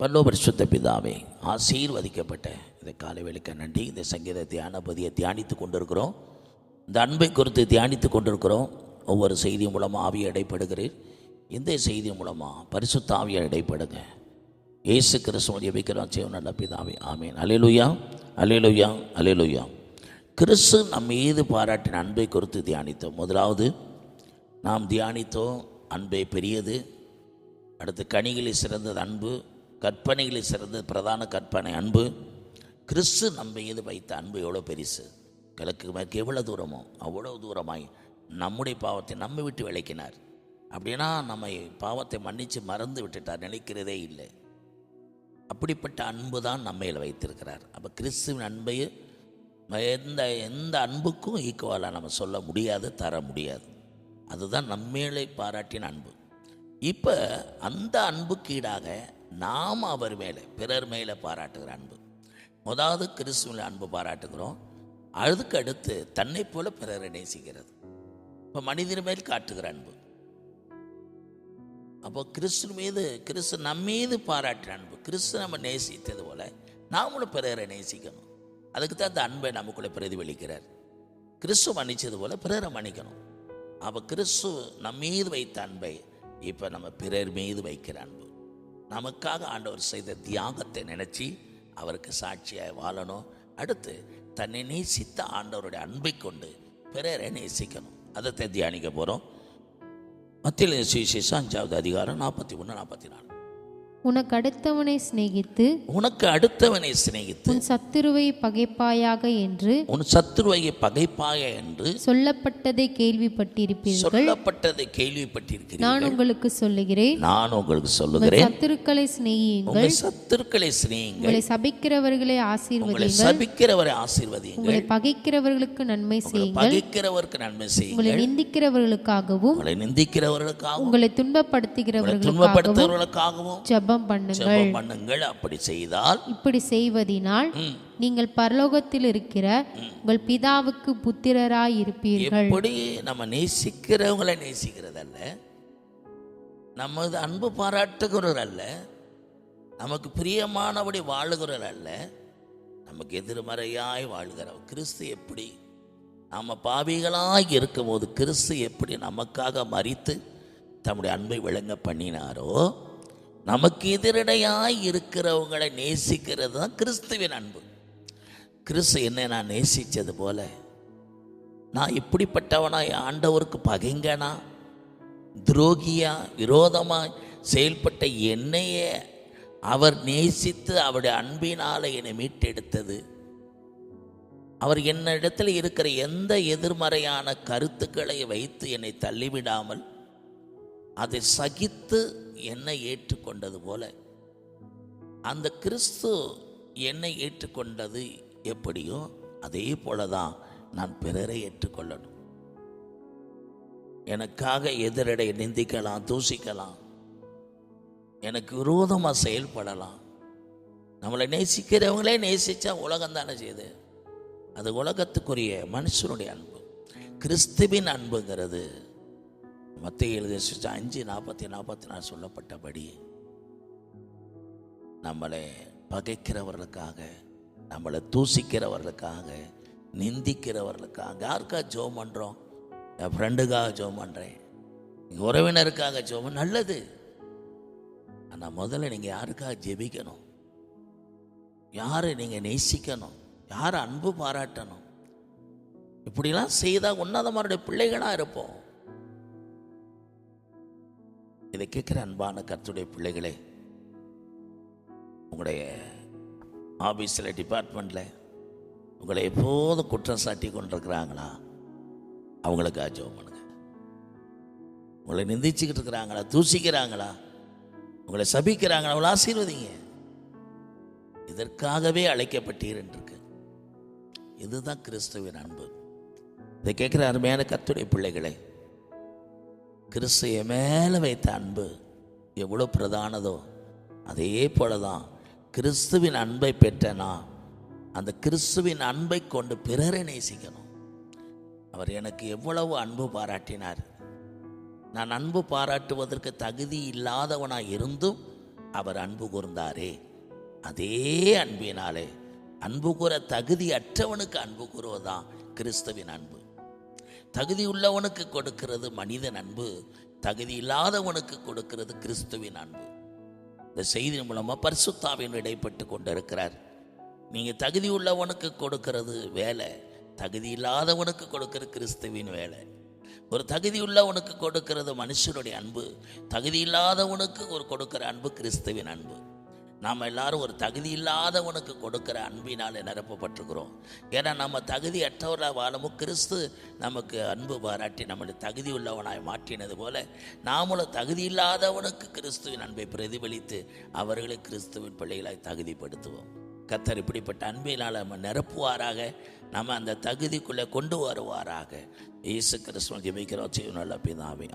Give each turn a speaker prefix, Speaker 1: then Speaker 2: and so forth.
Speaker 1: பல்லோ பரிசுத்த பிதாவே ஆசீர்வதிக்கப்பட்ட இந்த காலை வேலைக்கு நன்றி. இந்த சங்கீத தியான பதியை தியானித்து கொண்டிருக்கிறோம். இந்த அன்பை குறித்து தியானித்து கொண்டிருக்கிறோம். ஒவ்வொரு செய்தி மூலமாக ஆவியை இடைப்படுகிறேன் இந்த செய்தி மூலமாக பரிசுத்த ஆவியை இடைப்படுங்க இயேசு கிறிஸ்துவ ஜெபிக்கிறோம் செய்வோம் நல்ல பிதாவே ஆமீன். அலையலுயா அலையலுயா அலையலுயா கிறிஸ்து நம் மீது பாராட்டின அன்பை குறித்து தியானித்தோம். முதலாவது நாம் தியானித்தோம். அன்பே பெரியது. அடுத்து கனிகளில் சிறந்தது அன்பு. கற்பனைகளில் சிறந்த பிரதான கற்பனை அன்பு. கிறிஸ்து நம்ம மீது வைத்த அன்பு எவ்வளோ பெருசு? கிழக்கு மேற்கு எவ்வளோ தூரமோ அவ்வளோ தூரமாய் நம்முடைய பாவத்தை நம்ம விட்டு விளக்கினார் அப்படின்னா நம்மை பாவத்தை மன்னித்து மறந்து விட்டுட்டார் நினைக்கிறதே இல்லை. அப்படிப்பட்ட அன்பு தான் நம்மையில் வைத்திருக்கிறார். அப்போ கிறிஸ்துவின் அன்பையும் எந்த எந்த அன்புக்கும் ஈக்குவலாக நம்ம சொல்ல முடியாது தர முடியாது. அதுதான் நம்மேலை பாராட்டின அன்பு. இப்போ அந்த அன்புக்கு ஈடாக நாம் அவர் மேலே பிறர் மேலே பாராட்டுகிற அன்பு. முதலாவது கிறிஸ்துவில் அன்பு பாராட்டுகிறோம். அதுக்கு அடுத்து தன்னை போல பிறரை நேசிக்கிறது. இப்போ மனிதர் மேல் காட்டுகிற அன்பு. அப்போ கிறிஸ்து மீது கிறிஸ்து நம்ம மீது பாராட்டுற அன்பு. கிறிஸ்து நம்ம நேசித்தது போல நாமளும் பிறரை நேசிக்கணும். அதுக்கு தான் அந்த அன்பை நமக்குள்ளே பிரதிபலிக்கிறார். கிறிஸ்து மன்னிச்சது போல பிறரை மன்னிக்கணும். அப்போ கிறிஸ்து நம்ம மீது வைத்த அன்பை இப்போ நம்ம பிறர் மீது வைக்கிற அன்பு. நமக்காக ஆண்டவர் செய்த தியாகத்தை நினச்சி அவருக்கு சாட்சியாக வாழணும். அடுத்து தன்னை நேசித்த ஆண்டவருடைய அன்பை கொண்டு பிறரை நேசிக்கணும். அதை தியானிக்க போகிறோம் மத்தியில் சுவிசேஷம் அஞ்சாவது அதிகாரம் நாற்பத்தி ஒன்று நாற்பத்தி நாலு
Speaker 2: உனக்கு அடுத்தவனை சிநேகித்து
Speaker 1: உனக்கு அடுத்தவனை சிநேகித்து
Speaker 2: உன் சத்துருவை பகைப்பாயாக என்று
Speaker 1: உன் சத்துருவை பகைப்பாய என்று
Speaker 2: சொல்லப்பட்டதை கேள்விப்பட்டிருப்பீர்கள்.
Speaker 1: சொல்லப்பட்டதை
Speaker 2: நான்
Speaker 1: கேள்விப்பட்டிருக்கிறீர்கள்
Speaker 2: உங்களுக்கு சொல்லுகிறேன்.
Speaker 1: நான் உங்களுக்கு
Speaker 2: உங்கள்
Speaker 1: சொல்லுகிறேன்.
Speaker 2: சத்துருக்களை சிநேகியுங்கள்.
Speaker 1: உங்கள் சத்துருக்களை சிநேகிங்கள்
Speaker 2: உங்களை சபிக்கிறவர்களை
Speaker 1: உங்களை
Speaker 2: ஆசீர்வதியுங்கள்.
Speaker 1: சபிக்கிறவரை ஆசீர்வதியுங்கள்.
Speaker 2: உங்களை பகைக்கிறவர்களுக்கு நன்மை
Speaker 1: உங்களை
Speaker 2: செய்யுங்கள்.
Speaker 1: பகைக்கிறவருக்கு நன்மை
Speaker 2: உங்களை
Speaker 1: செய்யுங்கள்
Speaker 2: நிந்திக்கிறவர்களுக்காகவும்
Speaker 1: உங்களை நிந்திக்கிறவர்களுக்காகவும்.
Speaker 2: உங்களை
Speaker 1: உங்களை
Speaker 2: துன்பப்படுத்துகிறவர்களுக்காகவும்.
Speaker 1: துன்பப்படுத்துறவர்களுக்காகவும்
Speaker 2: ஜெபம் பண்ணுங்கள்.
Speaker 1: ஜெபம் பண்ணுங்கள் அப்படி செய்தால்
Speaker 2: இப்படி செய்வதினால் நீங்கள் பரலோகத்தில் இருக்கிற உங்கள் பிதாவுக்கு புத்திரராய் இருப்பீர்கள்.
Speaker 1: எப்படி நம்ம நேசிக்கிறவங்களை நேசிக்கிறதல்ல? நமது அன்பு பாராட்டுகிறவர் அல்ல நமக்கு பிரியமானபடி வாழுகிறவர் அல்ல நமக்கு எதிர்மறையாய் வாழ்கிறவர். கிறிஸ்து எப்படி நாம் பாவிகளாய் இருக்கும்போது கிறிஸ்து எப்படி நமக்காக மறித்து தம்முடைய அன்பை விளங்க பண்ணினாரோ நமக்கு எதிரடையாய் இருக்கிறவங்களை நேசிக்கிறது தான் கிறிஸ்துவின் அன்பு. கிறிஸ்து என்னை நான் நேசித்தது போல நான் இப்படிப்பட்டவனா ஆண்டவருக்கு பகைங்கனா துரோகியா விரோதமாக செயல்பட்ட என்னையே அவர் நேசித்து அவருடைய அன்பினால் என்னை மீட்டெடுத்தது. அவர் என்னிடத்தில் இருக்கிற எந்த எதிர்மறையான கருத்துக்களை வைத்து என்னை தள்ளிவிடாமல் அதை சகித்து என்னை ஏற்றுக்கொண்டது போல. அந்த கிறிஸ்து என்னை ஏற்றுக்கொண்டது எப்படியோ அதே போல தான் நான் பிறரை ஏற்றுக்கொள்ளணும். எனக்காக எதிரடை நிந்திக்கலாம் தூசிக்கலாம். எனக்கு விரோதமாக செயல்படலாம். நம்மளை நேசிக்கிறவங்களே நேசித்தா உலகம் தானே செய்யுது. அது உலகத்துக்குரிய மனுஷனுடைய அன்பு. கிறிஸ்துவின் அன்புங்கிறது மத்திய எழுதி அஞ்சு நாற்பத்தி நாற்பத்தி நாலு சொல்லப்பட்டபடி நம்மளை பகைக்கிறவர்களுக்காக நம்மளை தூசிக்கிறவர்களுக்காக நிந்திக்கிறவர்களுக்காக யாருக்கா ஜோம் பண்ணுறோம் என் ஃப்ரெண்டுக்காக ஜோம் பண்ணுறேன் எங்கள் உறவினருக்காக ஜோம் நல்லது. ஆனால் முதல்ல நீங்கள் யாருக்காக ஜெபிக்கணும்? யாரை நீங்கள் நேசிக்கணும்? யாரை அன்பு பாராட்டணும்? இப்படிலாம் செய்தால் உன்னதமாருடைய பிள்ளைகளாக இருப்போம். இதை கேட்குற அன்பான கத்துடைய பிள்ளைகளே உங்களுடைய ஆஃபீஸில் டிபார்ட்மெண்ட்டில் உங்களை எப்போதும் குற்றம் சாட்டி கொண்டிருக்கிறாங்களா? அவங்களுக்கு ஜெபம் பண்ணுங்க. உங்களை நிந்திச்சுக்கிட்டு இருக்கிறாங்களா? தூசிக்கிறாங்களா? உங்களை சபிக்கிறாங்களா? அவங்கள ஆசீர்வதிங்க. இதற்காகவே அழைக்கப்பட்டீர் இருக்கு இதுதான் கிறிஸ்துவின் அன்பு. இதை கேட்குற அருமையான கத்துடைய பிள்ளைகளே கிறிஸ்துவை மேலே வைத்த அன்பு எவ்வளோ பிரதானதோ அதே போல தான் கிறிஸ்துவின் அன்பை பெற்றனா அந்த கிறிஸ்துவின் அன்பை கொண்டு பிறரை நேசிக்கணும். அவர் எனக்கு எவ்வளவு அன்பு பாராட்டினார். நான் அன்பு பாராட்டுவதற்கு தகுதி இல்லாதவனாக இருந்தும் அவர் அன்பு கூர்ந்தாரே. அதே அன்பினாலே அன்பு கூற தகுதி அற்றவனுக்கு அன்பு கூறுவதுதான் கிறிஸ்துவின் அன்பு. தகுதி உள்ளவனுக்கு கொடுக்கிறது மனிதன் அன்பு தகுதி இல்லாதவனுக்கு கொடுக்கிறது கிறிஸ்துவின் அன்பு. இந்த செய்தி மூலமாக பரிசுத்தாவின் இடைப்பட்டு கொண்டிருக்கிறார். நீங்கள் தகுதி உள்ளவனுக்கு கொடுக்கிறது வேலை தகுதி இல்லாதவனுக்கு கொடுக்கிற கிறிஸ்துவின் வேலை. ஒரு தகுதி உள்ளவனுக்கு கொடுக்கிறது மனுஷனுடைய அன்பு தகுதி இல்லாதவனுக்கு ஒரு கொடுக்கிற அன்பு கிறிஸ்துவின் அன்பு. நாம் எல்லாரும் ஒரு தகுதி இல்லாதவனுக்கு கொடுக்கிற அன்பினால் நிரப்பப்பட்டிருக்கிறோம் ஏன்னா நம்ம தகுதி அற்றவராக வாழமும் கிறிஸ்து நமக்கு அன்பு பாராட்டி நம்மளை தகுதி உள்ளவனாய் மாற்றினது போல நாமளும் தகுதி இல்லாதவனுக்கு கிறிஸ்துவின் அன்பை பிரதிபலித்து அவர்களை கிறிஸ்துவின் பிள்ளைகளாய் தகுதிப்படுத்துவோம் கத்தர் இப்படிப்பட்ட அன்பினால் நம்ம நிரப்புவாராக நம்ம அந்த தகுதிக்குள்ளே கொண்டு வருவாராக இயேசு கிறிஸ்துவன் ஜெபிக்கிறோம் செய்யும் நல்ல பிதாவே